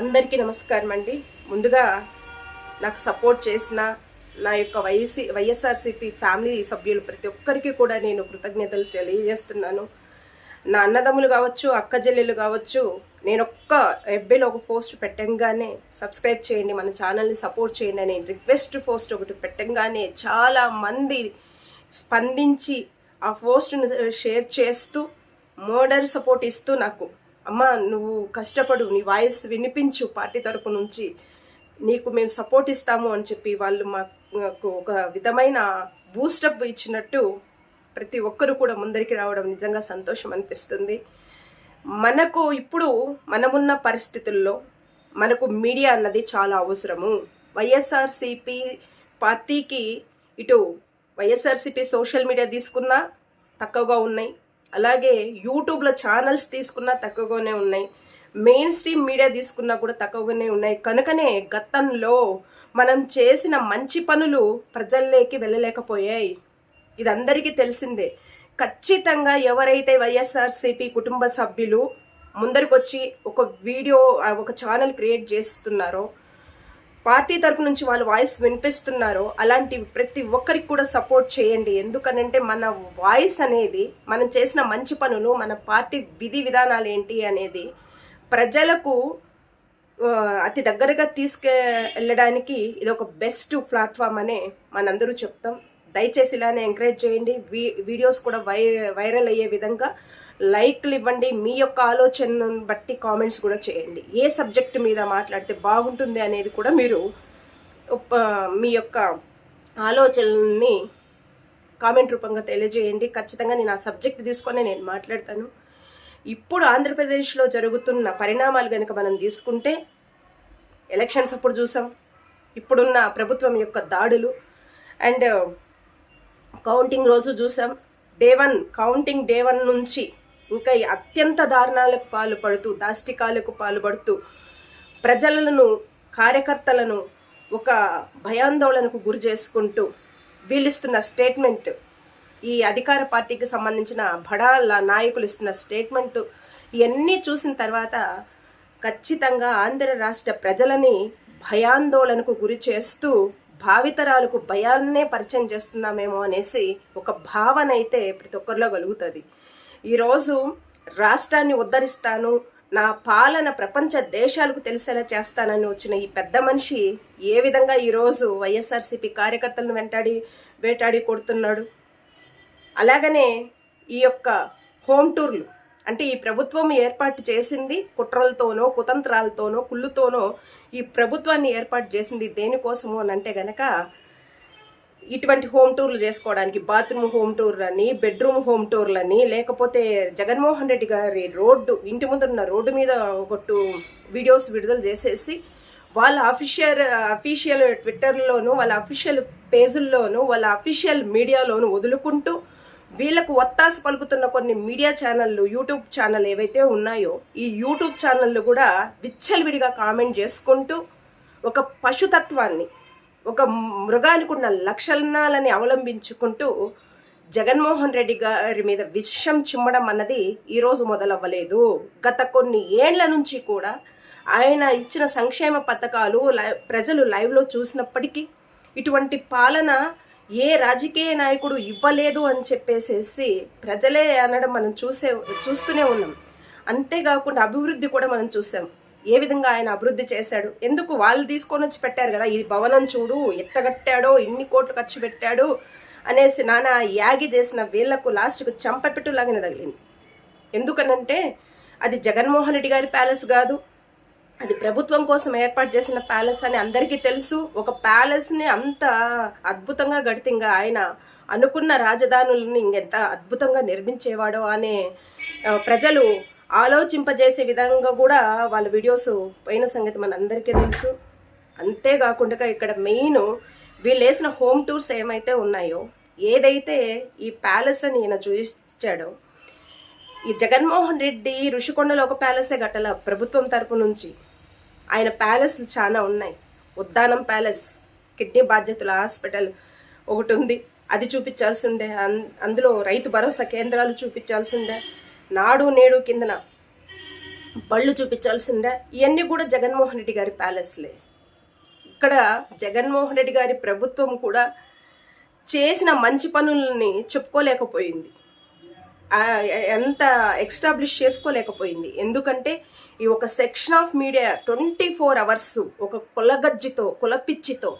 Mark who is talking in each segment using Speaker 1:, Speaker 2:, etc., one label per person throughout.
Speaker 1: అందరికీ నమస్కారం అండి. ముందుగా నాకు సపోర్ట్ చేసిన నా యొక్క వైసీ వైఎస్ఆర్సీపీ ఫ్యామిలీ సభ్యులు ప్రతి ఒక్కరికి కూడా నేను కృతజ్ఞతలు తెలియజేస్తున్నాను. నా అన్నదమ్ములు కావచ్చు అక్క చెల్లెలు కావచ్చు నేను ఒక్క ఎబ్బేలో ఒక పోస్ట్ పెట్టంగానే సబ్స్క్రైబ్ చేయండి మన ఛానల్ని సపోర్ట్ చేయండి అని రిక్వెస్ట్ పోస్ట్ ఒకటి పెట్టంగానే చాలా మంది స్పందించి ఆ పోస్ట్ను షేర్ చేస్తూ మోడర్ సపోర్ట్ ఇస్తూ నాకు అమ్మ నువ్వు కష్టపడు నీ వాయిస్ వినిపించు పార్టీ తరపు నుంచి. నీకు మేము సపోర్ట్ ఇస్తాము అని చెప్పి వాళ్ళు మాకు ఒక విధమైన బూస్టప్ ఇచ్చినట్టు ప్రతి ఒక్కరు కూడా ముందరికి రావడం నిజంగా సంతోషం అనిపిస్తుంది. మనకు ఇప్పుడు మనమున్న పరిస్థితుల్లో మనకు మీడియా అన్నది చాలా అవసరము. వైఎస్ఆర్సిపి పార్టీకి ఇటు వైఎస్ఆర్సిపి సోషల్ మీడియా తీసుకున్నా తక్కువగా ఉన్నాయి. అలాగే యూట్యూబ్లో ఛానల్స్ తీసుకున్నా తక్కువగానే ఉన్నాయి. మెయిన్ స్ట్రీమ్ మీడియా తీసుకున్నా కూడా తక్కువగానే ఉన్నాయి. కనుకనే గతంలో మనం చేసిన మంచి పనులు ప్రజల్లోకి వెళ్ళలేకపోయాయి. ఇది అందరికీ తెలిసిందే. ఖచ్చితంగా ఎవరైతే వైఎస్ఆర్సీపీ కుటుంబ సభ్యులు ముందరికొచ్చి ఒక వీడియో ఒక ఛానల్ క్రియేట్ చేస్తున్నారో పార్టీ తరపు నుంచి వాళ్ళు వాయిస్ వినిపిస్తున్నారో అలాంటి ప్రతి ఒక్కరికి కూడా సపోర్ట్ చేయండి. ఎందుకనంటే మన వాయిస్ అనేది మనం చేసిన మంచి పనులు మన పార్టీ విధి విధానాలు ఏంటి అనేది ప్రజలకు అతి దగ్గరగా తీసుకెళ్ళడానికి ఇది ఒక బెస్ట్ ప్లాట్ఫామ్ అనే మనందరూ చెప్తాం. దయచేసి ఇలానే ఎంకరేజ్ చేయండి. వీ వీడియోస్ కూడా వై వైరల్ అయ్యే విధంగా లైక్లు ఇవ్వండి మీ యొక్క ఆలోచనను బట్టి కామెంట్స్ కూడా చేయండి. ఏ సబ్జెక్ట్ మీద మాట్లాడితే బాగుంటుంది అనేది కూడా మీరు మీ యొక్క ఆలోచనల్ని కామెంట్ రూపంగా తెలియజేయండి. ఖచ్చితంగా నేను ఆ సబ్జెక్ట్ తీసుకొని నేను మాట్లాడతాను. ఇప్పుడు ఆంధ్రప్రదేశ్లో జరుగుతున్న పరిణామాలు కనుక మనం తీసుకుంటే ఎలక్షన్స్ అప్పుడు చూసాం. ఇప్పుడున్న ప్రభుత్వం యొక్క దాడులు అండ్ కౌంటింగ్ రోజు చూసాం. Day one counting day one నుంచి ఇంకా ఈ అత్యంత దారుణాలకు పాల్పడుతూ దాష్టికాలకు పాల్పడుతూ ప్రజలను కార్యకర్తలను ఒక భయాందోళనకు గురి చేసుకుంటూ వీళ్ళిస్తున్న స్టేట్మెంట్ ఈ అధికార పార్టీకి సంబంధించిన బడాల నాయకులు ఇస్తున్న స్టేట్మెంట్ ఇవన్నీ చూసిన తర్వాత ఖచ్చితంగా ఆంధ్ర రాష్ట్ర ప్రజలని భయాందోళనకు గురి చేస్తూ భావితరాలకు భయాన్నే పరిచయం చేస్తున్నామేమో అనేసి ఒక భావన అయితే ప్రతి ఒక్కరిలో కలుగుతుంది. ఈరోజు రాష్ట్రాన్ని ఉద్ధరిస్తాను నా పాలన ప్రపంచ దేశాలకు తెలిసేలా చేస్తానని వచ్చిన ఈ పెద్ద మనిషి ఏ విధంగా ఈరోజు వైఎస్ఆర్సీపీ కార్యకర్తలను వెంటాడి వేటాడి కొడుతున్నాడు? అలాగనే ఈ యొక్క హోమ్ టూర్లు అంటే ఈ ప్రభుత్వం ఏర్పాటు చేసింది కుట్రలతోనో కుతంత్రాలతోనో కుళ్ళుతోనో ఈ ప్రభుత్వాన్ని ఏర్పాటు చేసింది దేనికోసము అని అంటే గనక ఇటువంటి హోమ్ టూర్లు చేసుకోవడానికి బాత్రూమ్ హోమ్ టూర్లని బెడ్రూమ్ హోమ్ టూర్లని లేకపోతే జగన్మోహన్ రెడ్డి గారి రోడ్డు ఇంటి ముందున్న రోడ్డు మీద ఒకటి వీడియోస్ విడుదల చేసేసి వాళ్ళ అఫీషియల్ అఫీషియల్ ట్విట్టర్లోను వాళ్ళ అఫీషియల్ పేజుల్లోను వాళ్ళ అఫీషియల్ మీడియాలోను వదులుకుంటూ వీళ్ళకు ఒత్తాస పలుకుతున్న కొన్ని మీడియా ఛానళ్ళు యూట్యూబ్ ఛానల్ ఏవైతే ఉన్నాయో ఈ యూట్యూబ్ ఛానళ్ళు కూడా విచ్చలవిడిగా కామెంట్ చేసుకుంటూ ఒక పశుతత్వాన్ని ఒక మృగానికి ఉన్న లక్షణాలని అవలంబించుకుంటూ జగన్మోహన్ రెడ్డి గారి మీద విషం చిమ్మడం అన్నది ఈరోజు మొదలవ్వలేదు. గత కొన్ని ఏండ్ల నుంచి కూడా ఆయన ఇచ్చిన సంక్షేమ పథకాలు ప్రజలు లైవ్లో చూసినప్పటికీ ఇటువంటి పాలన ఏ రాజకీయ నాయకుడు ఇవ్వలేదు అని చెప్పేసేసి ప్రజలే అనడం మనం చూసే చూస్తూనే ఉన్నాం. అంతేకాకుండా అభివృద్ధి కూడా మనం చూసాం ఏ విధంగా ఆయన అభివృద్ధి చేశాడు? ఎందుకు వాళ్ళు తీసుకొని వచ్చి పెట్టారు కదా? ఈ భవనం చూడు ఎట్టగట్టాడో ఇన్ని కోట్లు ఖర్చు పెట్టాడు అనేసి నానా యాగి చేసిన వీళ్ళకు లాస్ట్కు చంపపెట్టులాగానే తగిలింది. ఎందుకనంటే అది జగన్మోహన్ రెడ్డి గారి ప్యాలెస్ కాదు అది ప్రభుత్వం కోసం ఏర్పాటు చేసిన ప్యాలెస్ అని అందరికీ తెలుసు. ఒక ప్యాలెస్ని అంత అద్భుతంగా గడితింగా ఆయన అనుకున్న రాజధానులని ఇంకెంత అద్భుతంగా నిర్మించేవాడో అనే ప్రజలు ఆలోచింపజేసే విధంగా కూడా వాళ్ళ వీడియోస్ పోయిన సంగతి మన అందరికీ తెలుసు. అంతేకాకుండా ఇక్కడ మెయిన్ వీళ్ళు వేసిన హోమ్ టూర్స్ ఏమైతే ఉన్నాయో ఏదైతే ఈ ప్యాలెస్ని ఈయన చూపించాడో ఈ జగన్మోహన్ రెడ్డి ఋషికొండలో ఒక ప్యాలెసే గట్టల ప్రభుత్వం తరపు నుంచి. ఆయన ప్యాలెస్లు చాలా ఉన్నాయి. ఉద్దానం ప్యాలెస్ కిడ్నీ బాధ్యతల హాస్పిటల్ ఒకటి ఉంది. అది చూపించాల్సి ఉండే అందులో రైతు భరోసా కేంద్రాలు చూపించాల్సి ఉండే నాడు నేడు కిందన బళ్ళు చూపించాల్సిందే. ఇవన్నీ కూడా జగన్మోహన్ రెడ్డి గారి ప్యాలెస్లే ఇక్కడ జగన్మోహన్ రెడ్డి గారి ప్రభుత్వం కూడా చేసిన మంచి పనులని చెప్పుకోలేకపోయింది. ఎంత ఎక్స్టాబ్లిష్ చేసుకోలేకపోయింది. ఎందుకంటే ఈ ఒక section of media twenty four hours ఒక కులగజ్జితో కులపిచ్చితో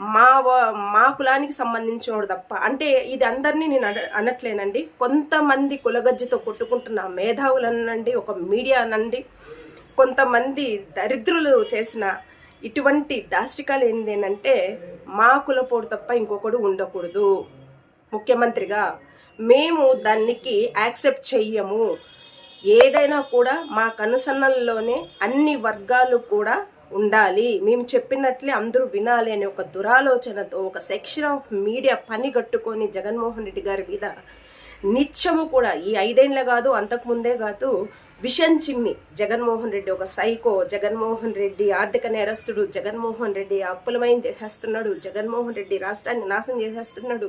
Speaker 1: మా వ- మా కులానికి సంబంధించినోడు తప్ప. అంటే ఇది అందరినీ నేను అనట్లేనండి. కొంతమంది కులగజ్జితో కొట్టుకుంటున్న మేధావులనండి ఒక మీడియా అనండి కొంతమంది దరిద్రులు చేసిన ఇటువంటి దాష్టికాలు ఏంటంటే మా కులపోడు తప్ప ఇంకొకడు ఉండకూడదు. ముఖ్యమంత్రిగా మేము దానికి యాక్సెప్ట్ చెయ్యము. ఏదైనా కూడా మా కనుసన్నల్లోనే అన్ని వర్గాలు కూడా ఉండాలి. మేము చెప్పినట్లే అందరూ వినాలి అనే ఒక దురాలోచనతో ఒక సెక్షన్ ఆఫ్ మీడియా పని కట్టుకొని జగన్మోహన్ రెడ్డి గారి మీద నిత్యము కూడా ఈ ఐదేండ్ల కాదు అంతకుముందే కాదు విషం చిమ్మి జగన్మోహన్ రెడ్డి ఒక సైకో జగన్మోహన్ రెడ్డి ఆర్థిక నేరస్తుడు జగన్మోహన్ రెడ్డి అప్పులమయం చేసేస్తున్నాడు జగన్మోహన్ రెడ్డి రాష్ట్రాన్ని నాశనం చేసేస్తున్నాడు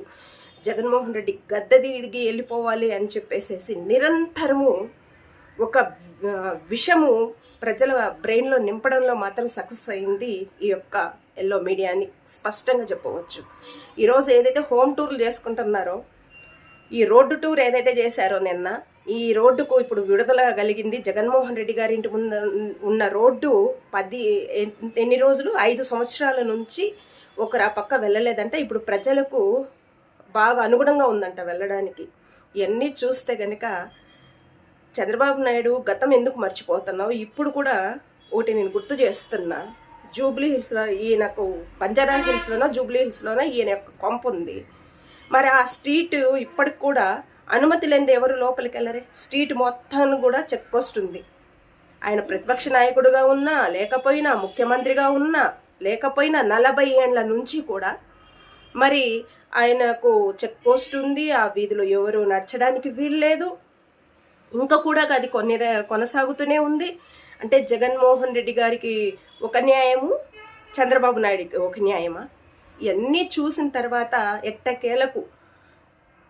Speaker 1: జగన్మోహన్ రెడ్డి గద్దె దిగి వెళ్ళిపోవాలి అని చెప్పేసేసి నిరంతరము ఒక విషము ప్రజల బ్రెయిన్లో నింపడంలో మాత్రం సక్సెస్ అయింది ఈ యొక్క ఎల్లో మీడియా అని స్పష్టంగా చెప్పవచ్చు. ఈరోజు ఏదైతే హోమ్ టూర్లు చేసుకుంటున్నారో ఈ రోడ్డు టూర్ ఏదైతే చేశారో నిన్న ఈ రోడ్డుకు ఇప్పుడు విడుదల కలిగింది జగన్మోహన్ రెడ్డి గారి ఇంటి ముందు ఉన్న రోడ్డు పది ఎన్- ఎన్ని రోజులు? ఐదు సంవత్సరాల నుంచి ఒకరు ఆ పక్క వెళ్ళలేదంటే. ఇప్పుడు ప్రజలకు బాగా అనుగుణంగా ఉందంట వెళ్ళడానికి. ఇవన్నీ చూస్తే కనుక చంద్రబాబు నాయుడు గతం ఎందుకు మర్చిపోతున్నావు? ఇప్పుడు కూడా ఒకటి నేను గుర్తు చేస్తున్నా. జూబ్లీ హిల్స్లో ఈయనకు బంజారా హిల్స్లోనో జూబ్లీ హిల్స్లోనో ఈయన యొక్క కొంప ఉంది. మరి ఆ స్ట్రీట్ ఇప్పటికి కూడా అనుమతి లేనిది ఎవరు లోపలికి వెళ్ళరే? స్ట్రీట్ మొత్తాన్ని కూడా చెక్ పోస్ట్ ఉంది. ఆయన ప్రతిపక్ష నాయకుడుగా ఉన్నా లేకపోయినా ముఖ్యమంత్రిగా ఉన్నా లేకపోయినా నలభై ఏండ్ల నుంచి కూడా మరి ఆయనకు చెక్ పోస్ట్ ఉంది. ఆ వీధిలో ఎవరు నడచడానికి వీల్లేదు. ఇంకా కూడా అది కొన్ని కొనసాగుతూనే ఉంది. అంటే జగన్మోహన్ రెడ్డి గారికి ఒక న్యాయము చంద్రబాబు నాయుడికి ఒక న్యాయమా? ఇవన్నీ చూసిన తర్వాత ఎట్టకేలకు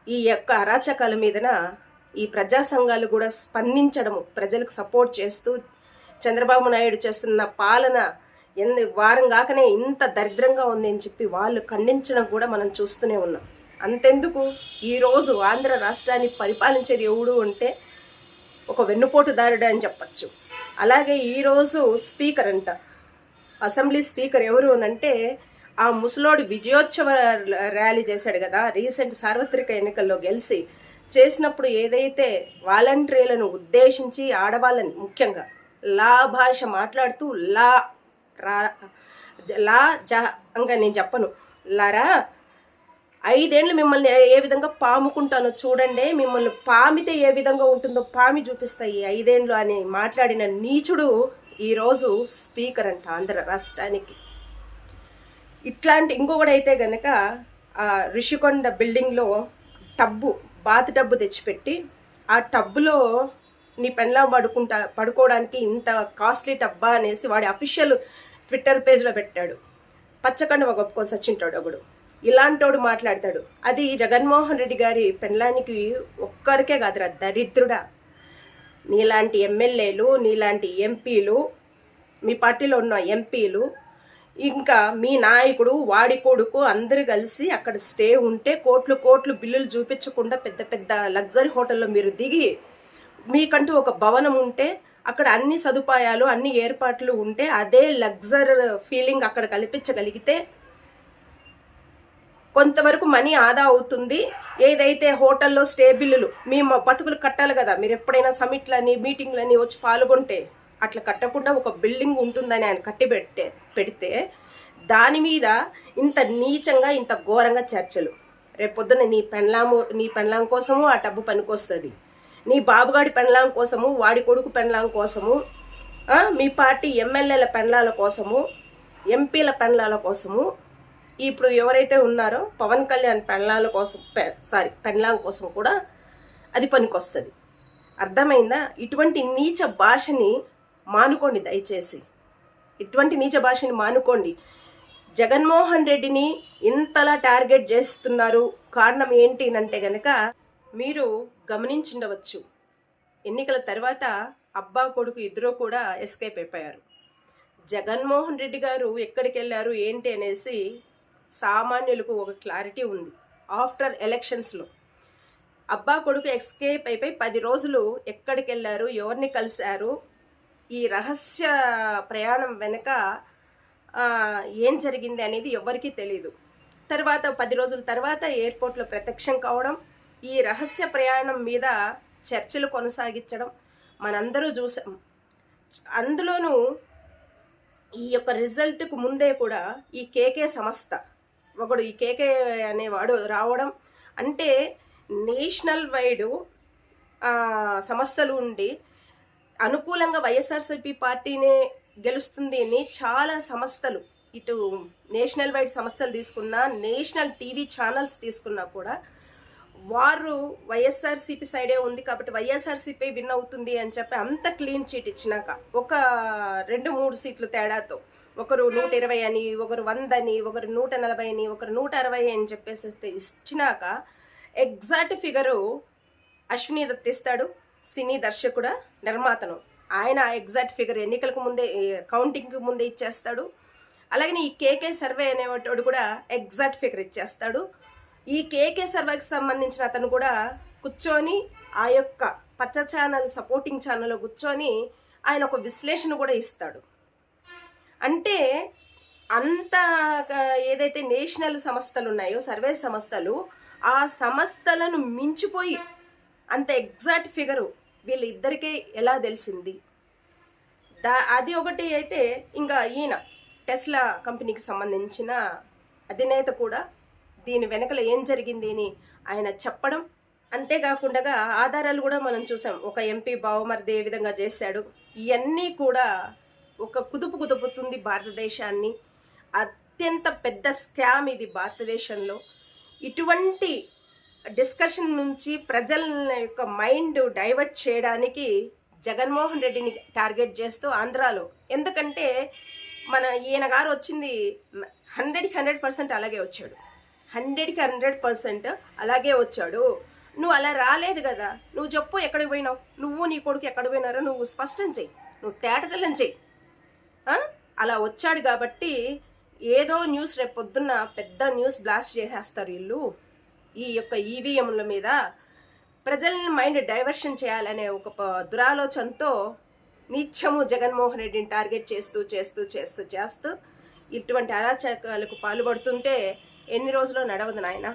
Speaker 1: ఈ యొక్క అరాచకాల మీదన ఈ ప్రజా సంఘాలు కూడా స్పందించడము ప్రజలకు సపోర్ట్ చేస్తూ చంద్రబాబు నాయుడు చేస్తున్న పాలన ఎందు వారం కాకనే ఇంత దరిద్రంగా ఉంది అని చెప్పి వాళ్ళు ఖండించడం కూడా మనం చూస్తూనే ఉన్నాం. అంతెందుకు? ఈరోజు ఆంధ్ర రాష్ట్రాన్ని పరిపాలించేది ఎవడు అంటే ఒక వెన్నుపోటుదారుడు అని చెప్పచ్చు. అలాగే ఈరోజు స్పీకర్ అంట. అసెంబ్లీ స్పీకర్ ఎవరు అంటే ఆ ముసలోడు విజయోత్సవ ర్యాలీ చేశాడు కదా రీసెంట్ సార్వత్రిక ఎన్నికల్లో గెలిచి చేసినప్పుడు ఏదైతే వాలంటీర్లను ఉద్దేశించి ఆడవాళ్ళని ముఖ్యంగా లా భాష మాట్లాడుతూ లా రా లా జా ఇంకా నేను చెప్పను. లరా ఐదేళ్ళు మిమ్మల్ని ఏ విధంగా పాముకుంటానో చూడండి. మిమ్మల్ని పామితే ఏ విధంగా ఉంటుందో పామి చూపిస్తాయి. ఐదేండ్లు అని మాట్లాడిన నీచుడు ఈరోజు స్పీకర్ అంట ఆంధ్ర రాష్ట్రానికి. ఇట్లాంటి ఇంకొకడైతే గనక ఆ రిషికొండ బిల్డింగ్లో టబ్బు బాత్ టబ్బు తెచ్చిపెట్టి ఆ టబ్బులో నీ పెన్లా పడుకుంటా పడుకోవడానికి ఇంత కాస్ట్లీ టబ్బా అనేసి వాడి అఫీషియల్ ట్విట్టర్ పేజ్లో పెట్టాడు. పచ్చకండ ఒక ఒప్పుకొని సచ్చింటాడు ఒకడు ఇలాంటోడు మాట్లాడతాడు. అది జగన్మోహన్ రెడ్డి గారి పెన్లానికి ఒక్కరికే కాదురా దరిద్రుడా. నీలాంటి ఎమ్మెల్యేలు నీలాంటి ఎంపీలు మీ పార్టీలో ఉన్న ఎంపీలు ఇంకా మీ నాయకుడు వాడి కొడుకు అందరు కలిసి అక్కడ స్టే ఉంటే కోట్లు కోట్లు బిల్లులు చూపించకుండా పెద్ద పెద్ద లగ్జరీ హోటల్లో మీరు దిగి మీకంటూ ఒక భవనం ఉంటే అక్కడ అన్ని సదుపాయాలు అన్ని ఏర్పాట్లు ఉంటే అదే లగ్జర్ ఫీలింగ్ అక్కడ కల్పించగలిగితే కొంతవరకు మనీ ఆదా అవుతుంది. ఏదైతే హోటల్లో స్టే బిల్లులు మీ బతుకులు కట్టాలి కదా మీరు ఎప్పుడైనా సమిట్లని మీటింగ్లని వచ్చి పాల్గొంటే అట్లా కట్టకుండా ఒక బిల్డింగ్ ఉంటుందని ఆయన కట్టి పెట్టే పెడితే దాని మీద ఇంత నీచంగా ఇంత ఘోరంగా చర్చలు. రేపొద్దున నీ పెన్లాము నీ పెన్లాం కోసము ఆ డబ్బు పనికొస్తుంది. నీ బాబుగాడి పెన్లాం కోసము వాడి కొడుకు పెన్లాం కోసము మీ పార్టీ ఎమ్మెల్యేల పెన్లాల కోసము ఎంపీల పెన్లాల కోసము ఇప్పుడు ఎవరైతే ఉన్నారో పవన్ కళ్యాణ్ పెళ్ళాల కోసం సారీ పెన్లాం కోసం కూడా అది పనికొస్తుంది. అర్థమైందా? ఇటువంటి నీచ భాషని మానుకోండి దయచేసి. ఇటువంటి నీచ భాషని మానుకోండి. జగన్మోహన్ రెడ్డిని ఇంతలా టార్గెట్ చేస్తున్నారు కారణం ఏంటి అంటే గనక మీరు గమనించుండవచ్చు. ఎన్నికల తర్వాత అబ్బా కొడుకు ఇద్దరూ కూడా ఎస్కేప్ అయిపోయారు. జగన్మోహన్ రెడ్డి గారు ఎక్కడికి వెళ్ళారు ఏంటి అనేసి సామాన్యులకు ఒక క్లారిటీ ఉంది. ఆఫ్టర్ ఎలక్షన్స్లో. అబ్బా కొడుకు ఎస్కేప్ అయిపోయి పది రోజులు ఎక్కడికి వెళ్ళారు ఎవరిని కలిశారు? ఈ రహస్య ప్రయాణం వెనుక ఏం జరిగింది అనేది ఎవరికీ తెలియదు తర్వాత పది రోజుల తర్వాత ఎయిర్పోర్ట్లో ప్రత్యక్షం కావడం ఈ రహస్య ప్రయాణం మీద చర్చలు కొనసాగించడం మనందరూ చూసాం అందులోనూ ఈ యొక్క రిజల్ట్కు ముందే కూడా ఈ కేకే సంస్థ ఒకడు ఈ కేకే అనేవాడు రావడం అంటే నేషనల్ వైడ్ సంస్థలు ఉండి అనుకూలంగా వైఎస్ఆర్సీపీ పార్టీనే గెలుస్తుంది అని చాలా సంస్థలు ఇటు నేషనల్ వైడ్ సంస్థలు తీసుకున్నా నేషనల్ టీవీ ఛానల్స్ తీసుకున్నా కూడా వారు వైఎస్ఆర్సీపీ సైడే ఉంది కాబట్టి వైఎస్ఆర్సీపీ విన్ అవుతుంది అని చెప్పి అంత క్లీన్ చీట్ ఇచ్చినాక ఒక రెండు మూడు సీట్లు తేడాతో ఒకరు నూట ఇరవై అని ఒకరు వంద అని ఒకరు నూట నలభై అని ఒకరు నూట అరవై అని చెప్పేసి ఇచ్చినాక ఎగ్జాక్ట్ ఫిగరు అశ్విని దత్ ఇస్తాడు సినీ దర్శకుడ నిర్మాతను. ఆయన ఎగ్జాక్ట్ ఫిగర్ ఎన్నికలకు ముందే కౌంటింగ్కి ముందే ఇచ్చేస్తాడు. అలాగే ఈ కేకే సర్వే అనేవాడు కూడా ఎగ్జాక్ట్ ఫిగర్ ఇచ్చేస్తాడు. ఈ కేకే సర్వేకి సంబంధించిన అతను కూడా కూర్చొని ఆ యొక్క పచ్చ ఛానల్ సపోర్టింగ్ ఛానల్లో కూర్చొని ఆయన ఒక విశ్లేషణ కూడా ఇస్తాడు. అంటే అంత ఏదైతే నేషనల్ సంస్థలు ఉన్నాయో సర్వే సంస్థలు ఆ సంస్థలను మించిపోయి అంత ఎగ్జాక్ట్ ఫిగరు వీళ్ళిద్దరికే ఎలా తెలిసింది? దా అది ఒకటి అయితే ఇంకా ఈయన టెస్లా కంపెనీకి సంబంధించిన అధినేత కూడా దీని వెనకల ఏం జరిగింది అని ఆయన చెప్పడం. అంతేకాకుండా ఆధారాలు కూడా మనం చూసాం. ఒక ఎంపీ బావమరిది ఏ విధంగా చేశాడు. ఇవన్నీ కూడా ఒక కుదుపు కుదుపుతుంది భారతదేశాన్ని. అత్యంత పెద్ద స్కామ్ ఇది భారతదేశంలో. ఇటువంటి డిస్కషన్ నుంచి ప్రజల యొక్క మైండ్ డైవర్ట్ చేయడానికి జగన్మోహన్ రెడ్డిని టార్గెట్ చేస్తూ ఆంధ్రాలో. ఎందుకంటే మన ఈయన గారు వచ్చింది హండ్రెడ్కి హండ్రెడ్ పర్సెంట్ అలాగే వచ్చాడు. హండ్రెడ్కి హండ్రెడ్ పర్సెంట్ అలాగే వచ్చాడు. నువ్వు అలా రాలేదు కదా నువ్వు చెప్పు ఎక్కడికి పోయినావు? నువ్వు నీ కొడుకు ఎక్కడ పోయినారో నువ్వు స్పష్టం చెయ్యి. నువ్వు తేటతెల్లం చెయ్యి. అలా వచ్చాడు కాబట్టి ఏదో న్యూస్ రేపు పొద్దున్న పెద్ద న్యూస్ బ్లాస్ట్ చేసేస్తారు వీళ్ళు ఈ యొక్క ఈవీఎంల మీద ప్రజల్ని మైండ్ డైవర్షన్ చేయాలనే ఒక ప- దురాలోచనతో నిత్యము జగన్మోహన్ రెడ్డిని టార్గెట్ చేస్తూ చేస్తూ చేస్తూ చేస్తూ ఇటువంటి అరాచకాలకు పాల్పడుతుంటే ఎన్ని రోజులు నడవదు నాయన?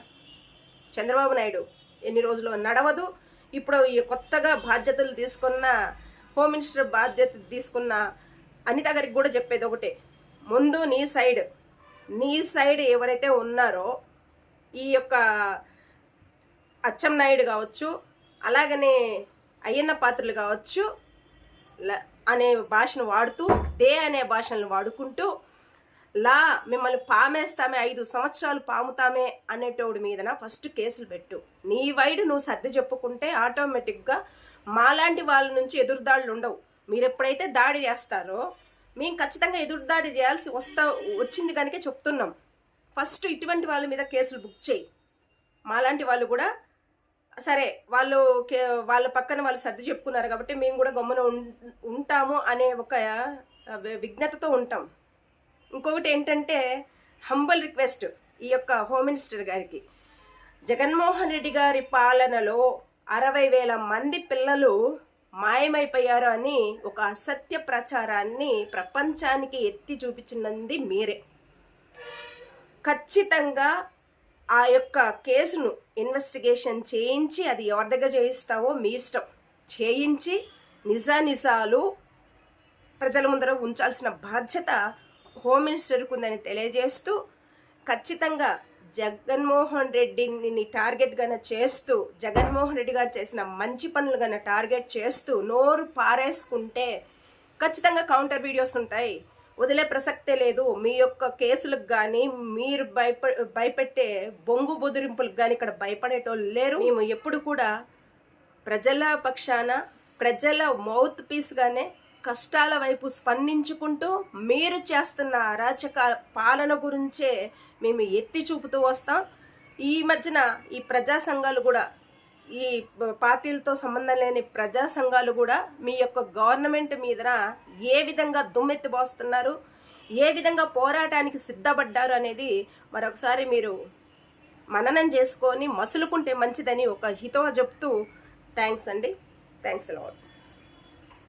Speaker 1: చంద్రబాబు నాయుడు ఎన్ని రోజులు నడవదు? ఇప్పుడు ఈ కొత్తగా బాధ్యతలు తీసుకున్న హోమ్ మినిస్టర్ బాధ్యత తీసుకున్న అనిత గారికి కూడా చెప్పేది ఒకటే. ముందు నీ సైడ్ నీ సైడ్ ఎవరైతే ఉన్నారో ఈ యొక్క అచ్చం నాయుడు కావచ్చు అలాగనే అయ్యన్న పాత్రలు కావచ్చు ల- అనే భాషను వాడుతూ దే అనే భాషను వాడుకుంటూ లా మిమ్మల్ని పామేస్తామే ఐదు సంవత్సరాలు పాముతామే అనేటోడి మీదన ఫస్ట్ కేసులు పెట్టు. నీ వైడు నువ్వు సర్ది చెప్పుకుంటే ఆటోమేటిక్గా మాలాంటి వాళ్ళ నుంచి ఎదురుదాళ్ళు ఉండవు మీరు ఎప్పుడైతే దాడి చేస్తారో మేము ఖచ్చితంగా ఎదురు దాడి చేయాల్సి వస్తా వచ్చింది కనుక చెప్తున్నాం. ఫస్ట్ ఇటువంటి వాళ్ళ మీద కేసులు బుక్ చేయి. మాలాంటి వాళ్ళు కూడా సరే వాళ్ళు కే- వాళ్ళ పక్కన వాళ్ళు సర్ది చెప్పుకున్నారు కాబట్టి మేము కూడా గమ్మున ఉం- ఉంటాము అనే ఒక వి- విజ్ఞతతో ఉంటాం. ఇంకొకటి ఏంటంటే హంబల్ రిక్వెస్ట్ ఈ యొక్క హోమ్ మినిస్టర్ గారికి. జగన్మోహన్ రెడ్డి గారి పాలనలో అరవై వేల మంది పిల్లలు మాయమైపోయారు అని ఒక అసత్య ప్రచారాన్ని ప్రపంచానికి ఎత్తి చూపించినది మీరే. ఖచ్చితంగా ఆ యొక్క కేసును ఇన్వెస్టిగేషన్ చేయించి అది ఎవరి దగ్గర చేయిస్తావో మీ ఇష్టం. చేయించి నిజానిజాలు ప్రజల ముందర ఉంచాల్సిన బాధ్యత హోమ్ మినిస్టర్కు ఉందని తెలియజేస్తూ ఖచ్చితంగా జగన్మోహన్ రెడ్డిని టార్గెట్గాన చేస్తూ జగన్మోహన్ రెడ్డి గారు చేసిన మంచి పనులు గన టార్గెట్ చేస్తూ నోరు పారేసుకుంటే ఖచ్చితంగా కౌంటర్ వీడియోస్ ఉంటాయి. వదిలే ప్రసక్తే లేదు. మీ యొక్క కేసులకు కానీ మీరు భయప భయపెట్టే బొంగు బుదిరింపులకు కానీ ఇక్కడ భయపడేటోళ్ళు లేరు. మేము ఎప్పుడు కూడా ప్రజల పక్షాన ప్రజల మౌత్ పీస్గానే కష్టాల వైపు స్పందించుకుంటూ మీరు చేస్తున్న అరాచక పాలన గురించే మేము ఎత్తి చూపుతూ వస్తాం. ఈ మధ్యన ఈ ప్రజా సంఘాలు కూడా ఈ పార్టీలతో సంబంధం లేని ప్రజా సంఘాలు కూడా మీ యొక్క గవర్నమెంట్ మీద ఏ విధంగా దుమ్మెత్తిపోస్తున్నారు ఏ విధంగా పోరాటానికి సిద్ధపడ్డారు అనేది మరొకసారి మీరు మననం చేసుకొని మసులుకుంటే మంచిదని ఒక హితవ చెప్తూ థ్యాంక్స్ అండి. Thanks a lot